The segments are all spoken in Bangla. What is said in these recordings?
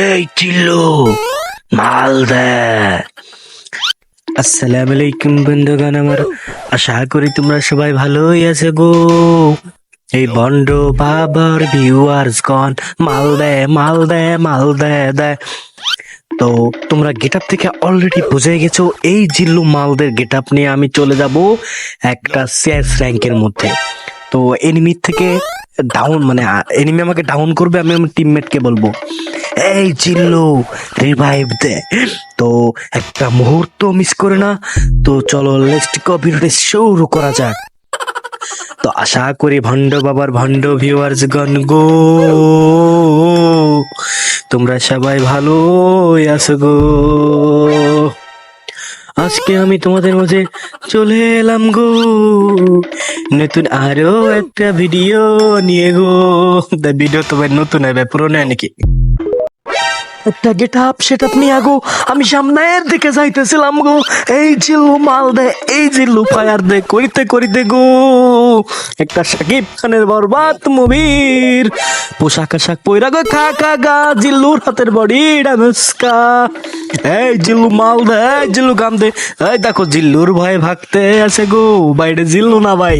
এই চিল্লু মাল দে। আসসালামু আলাইকুম বন্ধুগণ আমার আশা করি তোমরা সবাই ভালোই আছে গো। এই বন্ড বাবার ভিউয়ার্স গন মাল দে মাল দে মাল দে দে। তো তোমরা গেট আপ থেকে অলরেডি বুঝে গেছো, এই জিল্লু মালদের গেট আপ নিয়ে আমি চলে যাব একটা শেষ র্যাঙ্কের মধ্যে। তো এনিমির থেকে ডাউন মানে এনিমি আমাকে ডাউন করবে, আমি আমার টিমমেটকে বলব। এই জিল্লু রিভাইভ দে। তো একটা মুহূর্ত মিস করে না, তো চলো লেস্ট কপিটা শুরু করা যাক। তো আশা করি ভণ্ড বাবার, ভণ্ড ভিউয়ার্স গণ গো। তোমরা সবাই ভালো আছো গো। আজকে আমি তোমাদের মাঝে চলে এলাম গো। নতুন আরও একটা ভিডিও নিয়ে গো। ভিডিও তোমার নতুন হবে পুরোনো নাকি? একটা গেট আপ সেট আপ নিয়ে গো। আমি সামনের দিকে যাইতেছিলাম গো। এই জিল্লু মাল দে, এই জিল্লু ফায়ার দে, করিতে করিতে গো। একটা সাকিব খানের বরবাদ মুভির পোশাক আশাক পইরা গো খা গা, জিল্লুর হাতের বডি ডামেস্কা এই জিল্লু মাল দে, এই জিল্লু গাম দে। এই দেখো জিল্লুর ভয়ে ভাগতে আছে গো, বাইরে জিল্লু না ভাই।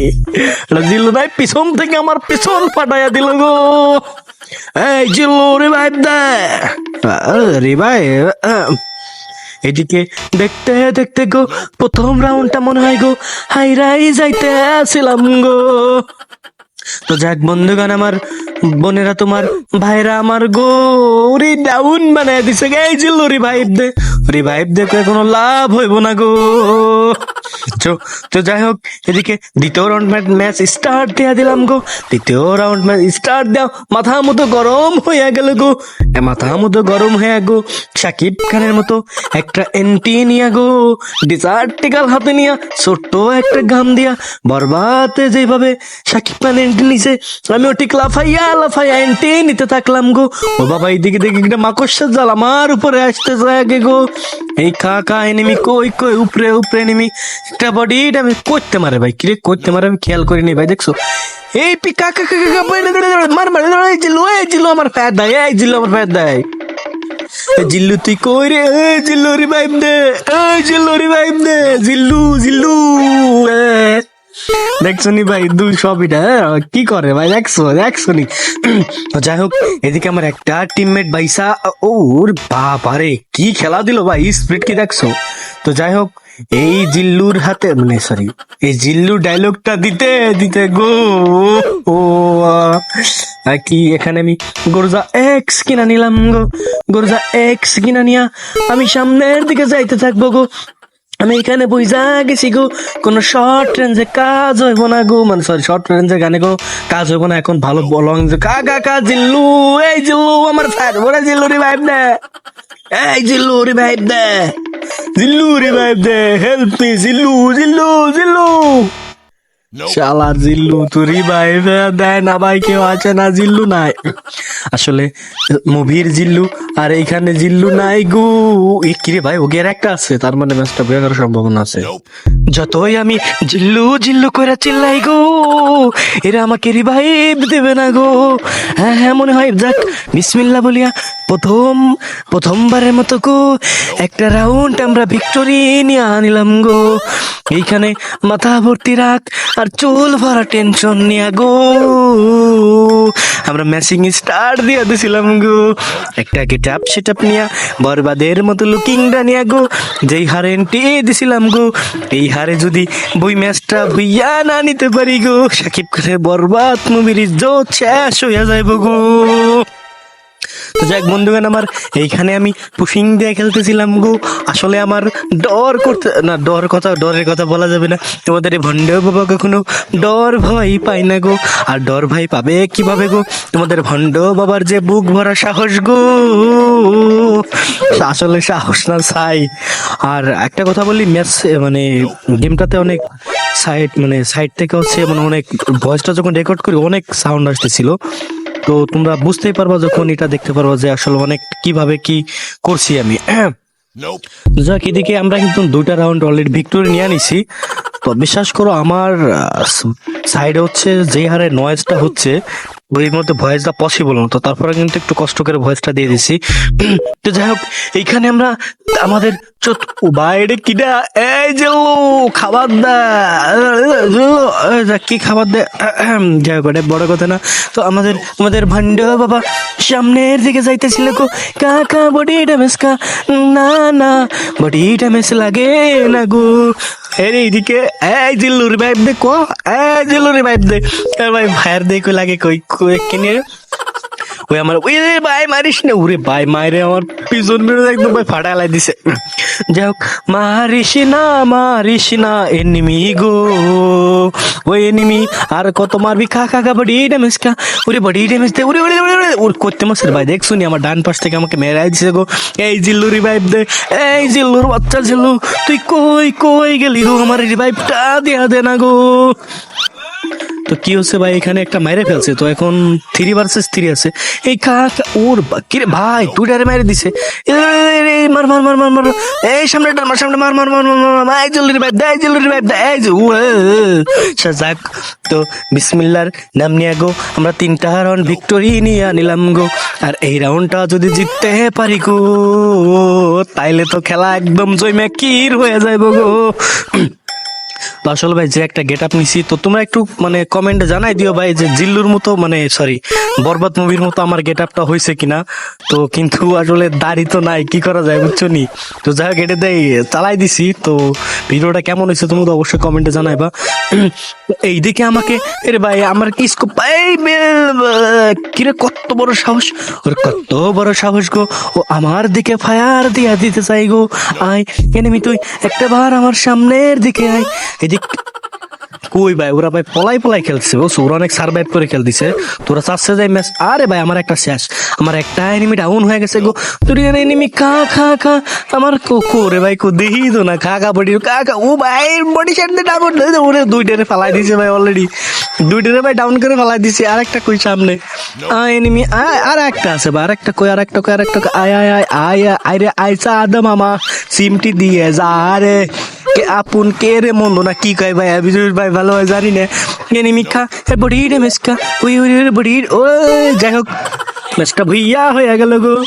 এটা জিল্লু নাই পিছন থেকে আমার পিছন ফাটাইয়া দিল গো। এই জিল্লু রিভাইভ দে। রিভাইভ এদিকে দেখতে দেখতে গো, প্রথম রাউন্ডটা মনে হয় গো, হাইরাই যাইতে আসিলাম গো। তো যাক, বন্ধুগণ, আমার বোনেরা, তোমার ভাইরা আমার গো রি ডাউন বানায় দিছে। গে এই জিল্লু রিভাইভ দে রিভাইভ দে কোনো লাভ হইব না গো। তো তো যাই হোক, এদিকে দ্বিতীয় রাউন্ড ম্যাচ স্টার্ট দেয়া দিলাম গো। দ্বিতীয় রাউন্ড ম্যাচ স্টার্ট দেও মাথা মতো গরম হয়ে গেল গো। মাথা মতো গরম হয়ে গো। সাকিব খানের মতো একটা এন্টি নিয়া গো। ডিসার্টিকাল হাতে নিয়া, ছোট্ট একটা গাম দিয়া বরবাতে যেভাবে সাকিব খান এন্টি নিছে আমিও ঠিক লাফাইয়া লাফাইয়া এন্টি নিতে থাকলাম গো। ও বাবা, এইদিকে দেখি একটা মাকড়সার জাল আমার উপরে আসতেছে আগে গো। এই খা খা এনিমি কই কই, উপরে উপরে এনিমি একটা বডিটা আমি করতে মারে ভাই কিরে করতে মারে আমি খেয়াল করিনি ভাই, দেখছ? এই পি কাকা কাকা মার মার এই জিল্লু এই জিল্লু আমার ফ্যাট দেয় এই জিল্লু আমার ফ্যাট দেয় জিল্লু, তুই কই রে? জিল্লু রিভাইভ দে জিল্লু রিভাইভ দে, জিল্লু জিল্লু। দেখছ নি ভাই দুই সবইটা হ্যাঁ? কি করে ভাই, দেখছ দেখছ নি? যাই হোক, এদিকে আমার একটা টিমমেট ভাইসা ওর বাবারে, কি খেলা দিল ভাই স্পিড কি দেখছ? তো যাই হোক এই জিল্লুর হাতে মানে সরি এই জিল্লু ডায়লগটা দিতে দিতে গো, ও কি, এখানে আমি গরজা এক্স কিনা নিলাম গো, গরজা এক্স কিনা নিয়া আমি সামনের দিকে যাইতে থাকব গো। আমি এখানে বুঝা গেছি গো, কোন শর্ট রেঞ্জে কাজ হইব না গো মানে সরি শর্ট রেঞ্জে গানে গো কাজ হইব না, এখন ভালো লং কা কা কা, জিল্লু, এই জিল্লু, আমার ফ্যাট বড় জিল্লু রিভাইভ দে, এই জিল্লু রিভাইভ দে। জিল্লু রিভাইভ দে হেল্প মি জিল্লু জিল্লু জিল্লু। শালার জিল্লু তো রিভাইভ দেয় না ভাই কেউ আছে না জিল্লু নাই। আসলে মুভির জিল্লু আর এইখানে জিল্লু নাই গু। এ কিরে ভাই ওকে আর একটা আছে তার মানে ম্যাচটা বয়ে করার সম্ভাবনা আছে। যতই আমি জিল্লু জিল্লু করে চিল্লাই গো এরা আমাকে রিভাইভ দেবে না গো। হ্যাঁ হ্যাঁ মনে হয় যাক বিসমিল্লা বলিয়া প্রথম, প্রথমবারের মতো গো, একটা রাউন্ড আমরা ভিক্টোরি নিয়ে আনিলাম গো। এইখানে মাথা ভর্তি রাখ, আর চুল ভরা টেনশন নিয়া গো। আমরা ম্যাচিং স্টার দিয়ে দিছিলাম গো। একটা গেটাপ সেটাপ নিয়া, বরবাদের মতো লুকিংটা নিয়া গো। যেই হারে এন্টি দিছিলাম গো, এই হারে যদি বই ম্যাচটা ভুইয়া না নিতে পারি গো, সাকিব খানের বরবাদ মুভির ইজ্জত শেষ হইয়া যাইব গো। তো যাক বন্ধুগান আমার এইখানে আমি পুশিং দিয়ে খেলতেছিলাম গো। আসলে আমার ডর করতে, না, ডর কথা, ডরের কথা বলা যাবে না। তোমাদের এই ভণ্ড বাবা কখনো ডর ভয় পায় না গো। আর ডর ভাই পাবে কীভাবে গো? তোমাদের ভণ্ড বাবার যে বুক ভরা সাহস গো। আসলে সাহস না চাই আর একটা কথা বলি, ম্যাচ মানে গেমটাতে অনেক সাইড মানে সাইড থেকে হচ্ছে মানে অনেক ভয়েসটা যখন রেকর্ড করি, অনেক সাউন্ড আসতেছিল। তো তোমরা বুঝতেই পারবা যখন এটা দেখতে পারবা যে আসলে অনেক কীভাবে কি করছি আমি। যাক এদিকে আমরা কিন্তু দুইটা রাউন্ড অলরেডি ভিক্টোরি নিয়ে নিছি। তো বিশ্বাস করো আমার সাইডে হচ্ছে যে হারে নয়েজটা হচ্ছে ওই মধ্যে ভয়েসটা পসিবল না। তো তারপরে কিন্তু একটু কষ্ট করে ভয়েসটা দিয়ে দিছি। তো যাই হোক এইখানে আমরা আমাদের চোত খাবার দা। কি খাবার দে? হোক বড় কথা না। তো আমাদের আমাদের ভান্ড বাবা সামনের দিকে যাইতেছিল কাকা, বডি কা? না না, বডি লাগে না গো। দে কো দে এ ভাই ফায়ার দে কই লাগে কই কিনে। ওই আমার, ওই রে ভাই, মারিস না। ওরে ভাই মাইরে আমার পিছন মেরে একদম ভাই ফাটালাই দিছে। যাই হোক মারিস না মারিস না এনিমি গো, ওই এনিমি আর কত মারবি? খা খা খা বডি ড্যামেজ খা। ওরে বডি ড্যামেজ দে, ওরে ওরে ওরে ওরে করতে মাসের ভাই। দেখ, শুনি, আমার ডান পাশ থেকে আমাকে মেরাই দিছে গো। এই জিল্লু রিভাইভ দে, এই জিল্লুর বাচ্চা জিল্লু, তুই কই কই গেলি গো আমার রিভাইভটা দেয়া দে না গো। তো কি হচ্ছে ভাই? এখানে একটা মাইরে ফেলছে। তো এখন থ্রি ভার্সেস থ্রি আছে। এই খা- ওর কিরে ভাই টুইটারে মেরে দিছে। মার মার মার মার মার এই সামনে মার সামনে মার মার মার মার মার এই জলদি ভাই দে জলদি ভাই দে এই যে উ, এ, এ। আচ্ছা, যাক। তো বিসমিল্লার নাম নিয়ে গো। আমরা তিনটা রাউন্ড ভিক্টোরি নিয়ে নিলাম গো। আর এই রাউন্ডটা যদি জিততে পারি গো তাইলে তো খেলা একদম জয়মে কির হয়ে যাইব গো। তো আসলে ভাই, যে একটা গেট আপ নিছি, তো তোমরা একটু মানে কমেন্টে জানাই দিও ভাই যে জিল্লুর মতো মানে সরি বরবাদ মুভির মতো আমার গেট আপটা হয়েছে কিনা। তো কিন্তু আসলে দাড়ি তো নাই, কি করা যায় বুঝছ নি? তো যাই হোক, এটা দেয় চালাই দিছি, তো ভিডিওটা কেমন হয়েছে তুমি তো অবশ্যই কমেন্টে জানাইবা। এইদিকে আমাকে, এর ভাই, আমার কি স্কোপ এই কিরে কত বড় সাহস, ওর কত বড় সাহস গো। ও আমার দিকে ফায়ার দিয়া দিতে চাই গো। আয় কেন তুই, একটা বার আমার সামনের দিকে আয়। এদিক কই ভাই? ওরা ভাই পলাই পলাই খেলছে ও ওরা অনেক সার্ভাইভ করে খেল দিছে তোরা চাচ্ছে যাই ম্যাচ আরে ভাই, আমার একটা শেষ। আমার একটা এনিমি ডাউন হয়ে গেছে গো। তোর এনিমি কা খা খা আমার কোকো রে ভাই, কো দেহি তো না। খা খা, বডি, খা খা। ও ভাই বডি শাট দিয়ে ডাউন দে। ওরে দুইটারে ফালাই দিছে ভাই অলরেডি দুইটারে ভাই ডাউন করে ফালাই দিছে আর একটা কই সামনে? এনিমি আর একটা আছে ভাই। আর একটা কই, আর একটা কই, আর একটা আয় আয় আয় আয় আয় রে আইসা আদম মামা। সিমটি দিয়ে যা রে। কে আপন কে রে মন্দ না কি কয় ভাই? আমি ভাই ভালো হয় জানি না। এনিমি মিখা এ বডি রে খা ওই ওই বডি। ও যাই হোক। ম্যাচটা ভুইয়া হয়ে গেল গো।